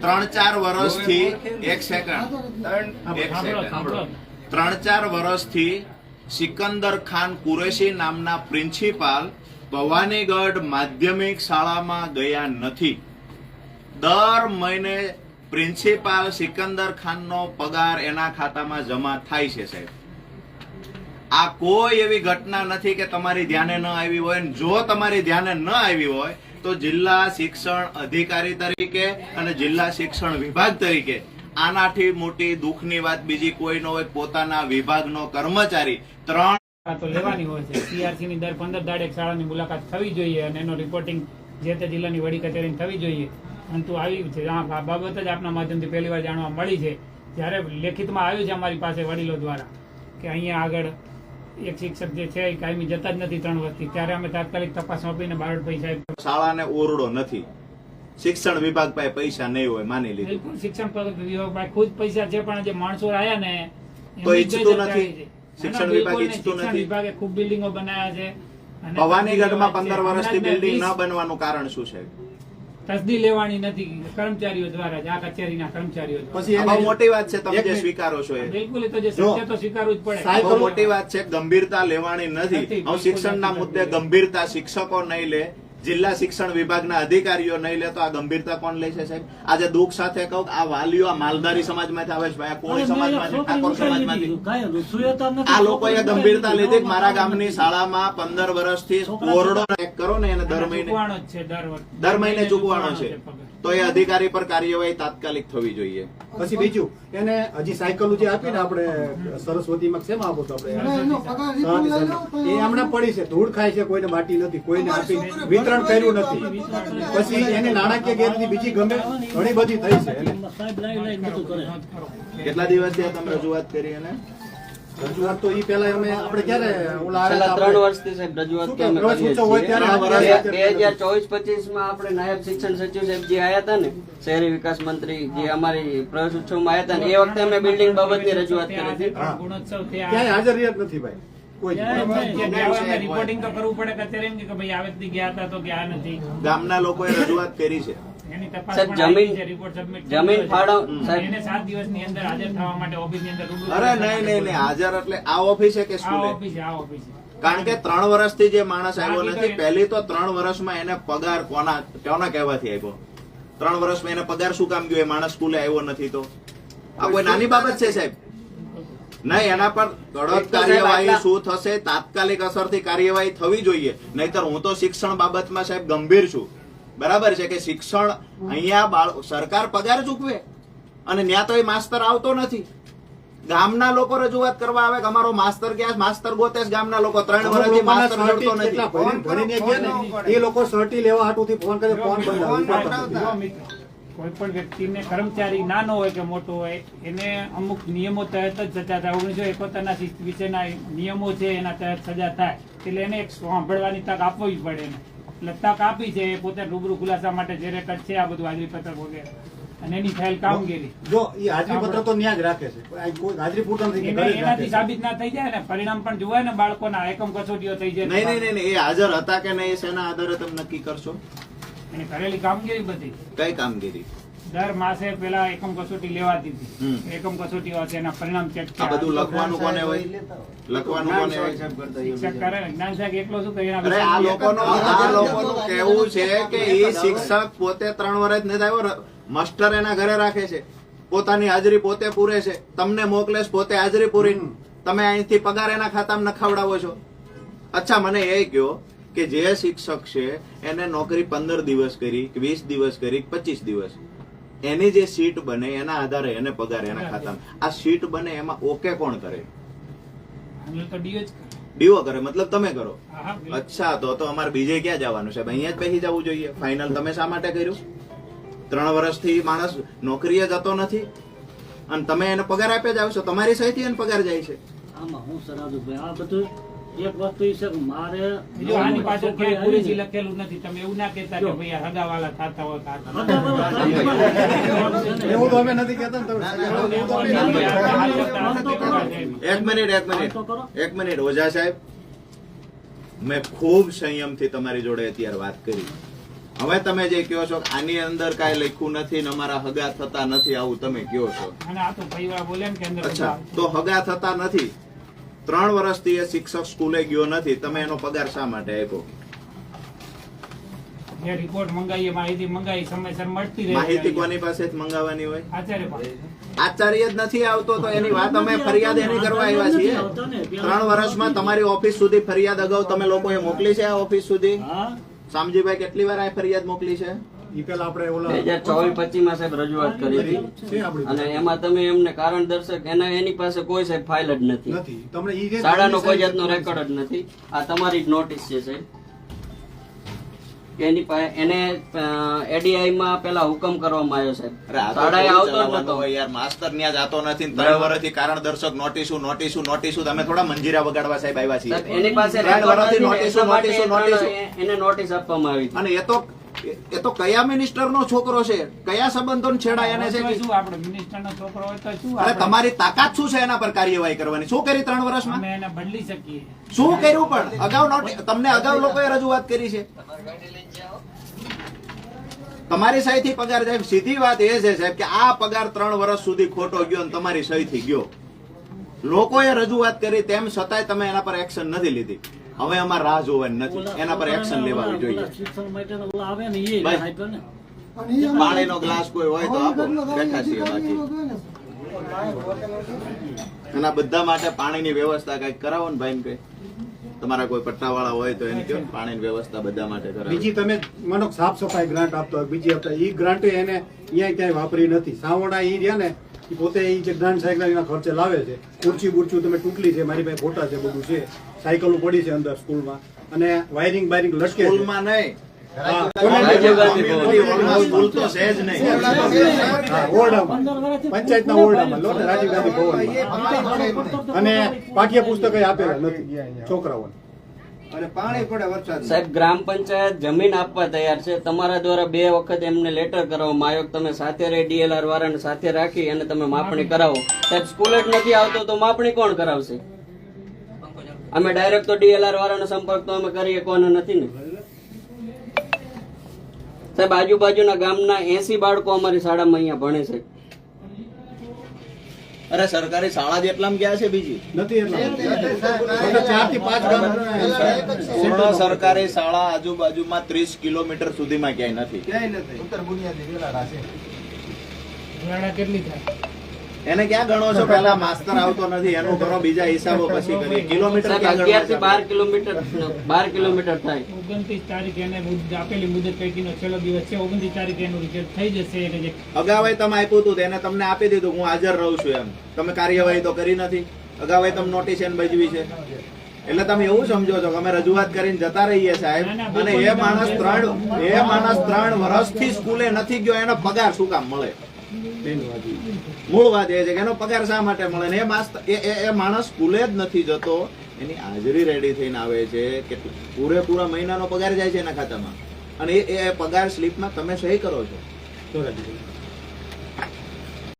ત્રણ ચાર વર્ષથી એક સેકન્ડ એક સેકન્ડ ત્રણ ચાર વર્ષથી સિકંદર ખાન કુરેશી નામના પ્રિન્સિપાલ ભવાનીગઢ માધ્યમિક શાળામાં ગયા નથી. દર મહિને પ્રિન્સિપાલ સિકંદર ખાનનો પગાર એના ખાતામાં જમા થાય છે સાહેબ. આ કોઈ એવી ઘટના નથી કે તમારી ધ્યાને ન આવી હોય જો તમારી ધ્યાને ન આવી હોય તો જિલ્લા શિક્ષણ અધિકારી તરીકે અને જિલ્લા શિક્ષણ વિભાગ તરીકે આનાથી મોટી દુઃખની વાત બીજી કોઈ ન હોય, પોતાના વિભાગનો કર્મચારી ત્રણ તો લેવાની હોય છે. સીઆરસી ની દર પંદર દાડે શાળાની મુલાકાત થવી જોઈએ અને એનો રિપોર્ટિંગ જે તે જિલ્લાની વડી કચેરીને થવી જોઈએ. પરંતુ આવી છે. આ બાબત જ આપના માધ્યમથી પહેલી વાર જાણવા મળી છે. જ્યારે લેખિતમાં આવ્યું છે અમારી પાસે વડીલો દ્વારા કે અહીંયા આગળ એક શિક્ષક જે છે એ કાયમી જતા જ નથી ત્રણ વર્ષથી ત્યારે અમે તાત્કાલિક તપાસ સોંપીને બારડભાઈ સાહેબ શાળાને ઓરડો નથી શિક્ષણ વિભાગ પાસે પૈસા નહીં હોય માની લીધું બિલકુલ શિક્ષણ વિભાગ પાસે ખુદ પૈસા છે પણ જે માણસો આવ્યા ને તો ઈચ્છતું નથી. શિક્ષણ વિભાગ. ઈચ્છતું નથી. વિભાગે ખૂબ બિલ્ડિંગો બનાવ્યા છે ભવાનીગઢમાં પંદર વર્ષથી બિલ્ડિંગ ન બનવાનું કારણ શું છે તસદી લેવાની નથી. કર્મચારીઓ દ્વારા જ આ કચેરીના કર્મચારીઓ દ્વારા. પછી મોટી વાત છે તમે જે સ્વીકારો છો એ. બિલકુલ એ તો જે સત્ય તો સ્વીકારવું જ પડે. સાહેબ, મોટી વાત છે ગંભીરતા લેવાની નથી, બિલકુલ શિક્ષણના મુદ્દે ગંભીરતા શિક્ષકો નહીં લે. જિલ્લા શિક્ષણ વિભાગના અધિકારીઓ નહીં લે તો આ ગંભીરતા કોણ લે છે સાહેબ? આજે દુઃખ સાથે કહું આ વાલીઓ આ માલધારી સમાજમાંથી આવે છે ભાઈ આ કોળી સમાજમાંથી ઠાકોર સમાજમાંથી. આ લોકોએ ગંભીરતા લીધી મારા ગામની શાળામાં પંદર વર્ષથી ઓરડો ચેક કરો ને એને દર મહિને ચૂકવાનો જ છે દર મહિને ચૂકવાનો છે. તો એ અધિકારી પર કાર્યવાહી તાત્કાલિક થવી જોઈએ. પછી બીજું એને હજી સાયકલ જે આપી ને આપણે સરસ્વતીમાં શેમાં આપો છો આપણે? એ હમણાં પડી છે ધૂળ ખાય છે કોઈને માટી નથી કોઈને આપી વિતરણ કર્યું નથી. પછી એને નાણાકીય ગેરરીતિ બીજી ગમે ઘણી બધી થઈ છે કેટલા દિવસ થયા તમે રજૂઆત કરી અને રજૂઆત તો ઈ પેલા અમે આપણે ક્યારે છેલ્લા ત્રણ વર્ષથી સાહેબ રજૂઆત તો અમે કરીએ ઉત્સવ હોય છીએ. ત્યારે ત્રણ વર્ષ બે હજાર ચોવીસ પચીસમાં આપણે નાયબ શિક્ષણ સચિવ સાહેબ જે આયા હતા ને શહેરી વિકાસ મંત્રી જે અમારી પ્રવેશ ઉત્સવમાં આવ્યા હતા ને એ વખતે અમે બિલ્ડિંગ બાબતની રજૂઆત કરી હતી. ક્યાંય હાજર રહ્યા નથી ભાઈ. રિપોર્ટિંગ તો કરવું પડે કચેરીમાં કે ભાઈ આ વ્યક્તિ ગયા હતા તો ગયા નથી. ગામના લોકોએ રજૂઆત કરી છે. એની તપાસ સાહેબ, પણ આવી જમીન- છે, report submit જમીન કર્યો છે. ફાળવ- અને સાહેબ- એને સાત દિવસની અંદર હાજર થવા માટે ઓફિસની અંદર અરે નહીં નહીં નહીં. હાજર એટલે આ ઓફિસે કે સ્કૂલે? ઓફિસે આ ઓફિસે કારણ કે ત્રણ વર્ષથી જે માણસ આવ્યો નથી પેલી પહેલી તો ત્રણ વર્ષમાં એને પગાર કોના કોના કહેવાથી આવ્યો? ત્રણ વર્ષમાં એને પગાર શું કામ ગયો? એ માણસ સ્કૂલે આવ્યો નથી તો. આ કોઈ નાની બાબત છે સાહેબ? નહીં એના પર કડક કાર્યવાહી શું થશે તાત્કાલિક અસરથી કાર્યવાહી થવી જોઈએ. નહીતર હું તો શિક્ષણ બાબતમાં સાહેબ ગંભીર છું. બરાબર છે કે શિક્ષણ અહીંયા બાળ સરકાર પગાર ચૂકવે અને ત્યાં તો એ માસ્તર આવતો નથી. ગામના લોકો રજૂઆત કરવા આવે કે અમારો માસ્તર ક્યાં છે? માસ્તર ગોતે ગામના લોકો. ત્રણ વર્ષથી માસ્તર મળતો નથી. એ લોકો સર્ટી લેવા હાટુથી ફોન કરે ફોન બંધ કોઈ પણ વ્યક્તિને કર્મચારી નાનો હોય કે મોટો હોય એને અમુક નિયમો તહેત જ સજા થાય. ઓગણીસો એકોતેરના વિશેના નિયમો છે એના તહેત સજા થાય. એટલે એને એક સાંભળવાની તક આપવી પડે એને. એટલે તક આપી છે એ પોતે રૂબરૂ ખુલાસા માટે જે રેકર્ડ છે આ બધું હાજરી પત્રક વગેરે. અને એની થયેલ કામગીરી. જો એ હાજરી પત્ર તો ન્યાજ રાખે છે. કોઈ હાજરી પૂરતા એનાથી સાબિત ના થઈ જાય ને. પરિણામ પણ જોવાય ને બાળકોના એકમ કસોટીઓ થઈ જાય નહીં નહીં નહીં. એ હાજર હતા કે નહીં શેના આધારે તમે નક્કી કરશો? એની કરેલી કામગીરી બધી. કઈ કામગીરી? દર માસે પેલા એકમ કસોટી લેવાતી હતી. એકમ કસોટી હોય એના પરિણામ ચેક આ બધું લખવાનું કોને હોય? લખવાનું કોને હોય? શિક્ષક કરે જ્ઞાન સાહેબ એકલો શું કરે અરે આ લોકોનો આ લોકોનું કહેવું છે કે એ શિક્ષક પોતે ત્રણ વર્ષ નથી આવ્યો માસ્ટર એના ઘરે રાખે છે. પોતાની હાજરી પોતે પૂરે છે. તમને મોકલે પોતે હાજરી પૂરી તમે અહીંથી પગાર એના ખાતામાં નખાવડાવો છો. અચ્છા મને એ કહો કે જે શિક્ષક છે એને નોકરી પંદર દિવસ કરી વીસ દિવસ કરી પચીસ દિવસ. એની જે સીટ બને એના આધારે એને પગાર એના ખાતામાં. આ સીટ બને એમાં ઓકે કોણ કરે? ડીઓ કરે. મતલબ તમે કરો. હા, હા, બિલકુલ. અચ્છા તો તો અમારે બીજે ક્યાં જવાનું છે? અહીંયા જ બેસી જવું જોઈએ. ફાઇનલ તમે શા માટે કર્યું? ત્રણ વર્ષથી માણસ નોકરીએ જતો નથી? અને તમે એને પગાર આપ્યા જ આવશો. તમારી સહીથી એને પગાર જાય છે. આમાં હું સરાજુભાઈ આ બધું એક વસ્તુ એ છે મારે આની ક્યાંય પૂરેથી લખેલું નથી. તમે એવું ના કહેતા કે ભાઈ હગાવાલા થતા હોય એવું તો અમે નથી કહેતા. એક મિનિટ એક મિનિટ. એક મિનિટ ઓઝા સાહેબ. મેં ખૂબ સંયમથી તમારી જોડે અત્યારે વાત કરી. હવે તમે જે કહો છો આની અંદર કાંઈ લખ્યું નથી ને અમારા હગા થતા નથી આવું તમે કહો છો. અને આ તો પરિવાર બોલે ને અચ્છા તો હગા થતા નથી. ત્રણ વર્ષથી એ શિક્ષક સ્કૂલે ગયો નથી. તમે એનો પગાર શા માટે આપ્યો? જે રિપોર્ટ મંગાવીએ માહિતી મંગાવી સમયસર મળતી રહે માહિતી કોની પાસે જ મંગાવવાની હોય? આચાર્ય આચાર્ય જ નથી આવતો તો એની વાત અમે ફરિયાદ એની કરવા આવ્યા છીએ. ત્રણ વર્ષમાં તમારી ઓફિસ સુધી ફરિયાદ અગાઉ તમે લોકોએ મોકલી છે આ ઓફિસ સુધી? શામજીભાઈ કેટલી વાર આ ફરિયાદ મોકલી છે? ઈ પેલા આપણે બે ઓલા હજાર ચોવીસ પચીસમાં સાહેબ રજૂઆત કરી હતી. અને એમાં તમે એમને કારણ દર્શક એના એની પાસે કોઈ સાહેબ ફાઇલ જ નથી. નથી. તમને ઈ જે શાળાનો કોઈ જાતનો રેકોર્ડ જ નથી. આ તમારી જ નોટિસ છે સાહેબ. એની પાસે એને એડીઆઈ માં પેલા હુકમ કરવામાં આવ્યો સાહેબ. અરે આ તો શાળાએ આવતો નતો યાર. માસ્તર ન્યા જાતો નથી ને ત્રણ વર્ષથી કારણ દર્શક નોટિસું નોટિસું નોટિસું તમે થોડા મંજીરા વગાડવા સાહેબ આવ્યા છીએ. એની પાસે એને નોટિસ આપવામાં આવી અને એ તો એ તો કયા મિનિસ્ટર નો છોકરો છે? કયા સંબંધો છેડા એને છે શું આપણે મિનિસ્ટર નો છોકરો હોય તો શું અરે તમારી તાકાત શું છે એના પર કાર્યવાહી કરવાની? શું કરી ત્રણ વર્ષમાં? અમે એને બદલી શકીએ. શું કર્યું પણ? અગાઉ નોટ તમને અગાઉ લોકોએ રજૂઆત કરી છે. તમારી સહીથી પગાર સાહેબ સીધી વાત એ છે સાહેબ કે આ પગાર ત્રણ વર્ષ સુધી ખોટો ગયો અને તમારી સહીથી ગયો. લોકોએ રજૂઆત કરી તેમ છતાંય તમે એના પર એક્શન નથી લીધી. હવે અમારે રાહ જોવાની નથી. એના પર એક્શન લેવાની જોઈએ. પાણીનો ગ્લાસ કોઈ હોય તો આપો. બેઠા છીએ બાકી. અને બધા માટે પાણીની વ્યવસ્થા કંઈક કરાવો ને ભાઈ કઈ. તમારા કોઈ પટ્ટાવાળા હોય તો એને કહો ને પાણીની વ્યવસ્થા બધા માટે કરાવો. બીજી તમે મને સાફ સફાઈ ગ્રાન્ટ આપતો હોય બીજી આપતા એ ગ્રાન્ટ એને અહીંયા ક્યાંય વાપરી નથી. સાવડા એ રહ્યા ને પોતે ઈ જે ગ્રાન્ટ સાયકલ એના ખર્ચે લાવે છે. ખુરચી બુરચું તમે તૂટલી છે મારી પાસે ફોટા છે બધું છે. સાયકલો પડી છે અંદર સ્કૂલમાં. અને વાયરિંગ બાયરિંગ લટકે સ્કૂલમાં નહીં. પંચાયતના ઓરડામાં લો ને રાજીવ ગાંધી ભવનમાં અને પાઠ્ય પુસ્તક આપેલા નથી છોકરાઓને. સાહેબ, ગ્રામ પંચાયત જમીન આપવા તૈયાર છે. તમારા દ્વારા બે વખત એમને લેટર કરવામાં આવ્યો તમે સાથે રહી, ડીએલઆર વાળાને સાથે રાખી અને તમે માપણી કરાવો. સાહેબ સ્કૂલ જ નથી આવતો તો માપણી કોણ કરાવશે? અમે ડાયરેક્ટ તો ડીએલઆર વાળાનો સંપર્ક તો અમે કરી શકવાનો નથી ને? સાહેબ, આજુબાજુના ગામના એસી બાળકો અમારી શાળામાં અહીંયા ભણે છે. અરે સરકારી શાળા જેટલામાં ગયા છે બીજી? નથી એટલા ચારથી પાંચ ગામ પૂર્ણ સરકારી શાળા આજુબાજુમાં ત્રીસ કિલોમીટર સુધીમાં ક્યાંય નથી. ક્યાંય નથી. વેળા કેટલી થાય? એને ક્યાં ગણો છો? પેલા માસ્તર આવતો નથી એનું કરો બીજા હિસાબો પછી કરીએ. કિલોમીટર અગિયારથી બાર કિલોમીટર બાર કિલોમીટર થાય. ઓગણત્રીસ તારીખે એને આપેલી મુદત પૈકીનો છેલ્લો દિવસ છે. ઓગણત્રીસ તારીખે એનું રિઝલ્ટ થઈ જશે એટલે જે અગાઉ તમે આપ્યું હતું એને તમને આપી દીધું હું હાજર રહું છું એમ. તમે કાર્યવાહી તો કરી નથી. અગાઉ તમે નોટિસ એને ભજવી છે. એટલે તમે એવું સમજો છો કે અમે રજૂઆત કરીને જતા રહીએ સાહેબ. અને એ માણસ ત્રણ એ માણસ ત્રણ વર્ષથી સ્કૂલે નથી ગયો એનો પગાર શું કામ મળે? મૂળ વાત એ છે કે એનો પગાર શા માટે મળે ને એ માસ્ત- એ માણસ સ્કૂલે જ નથી જતો. એની હાજરી રેડી થઈને આવે છે કે પૂરેપૂરા મહિનાનો પગાર જાય છે એના ખાતામાં. અને એ એ પગાર સ્લીપમાં તમે સહી કરો છો.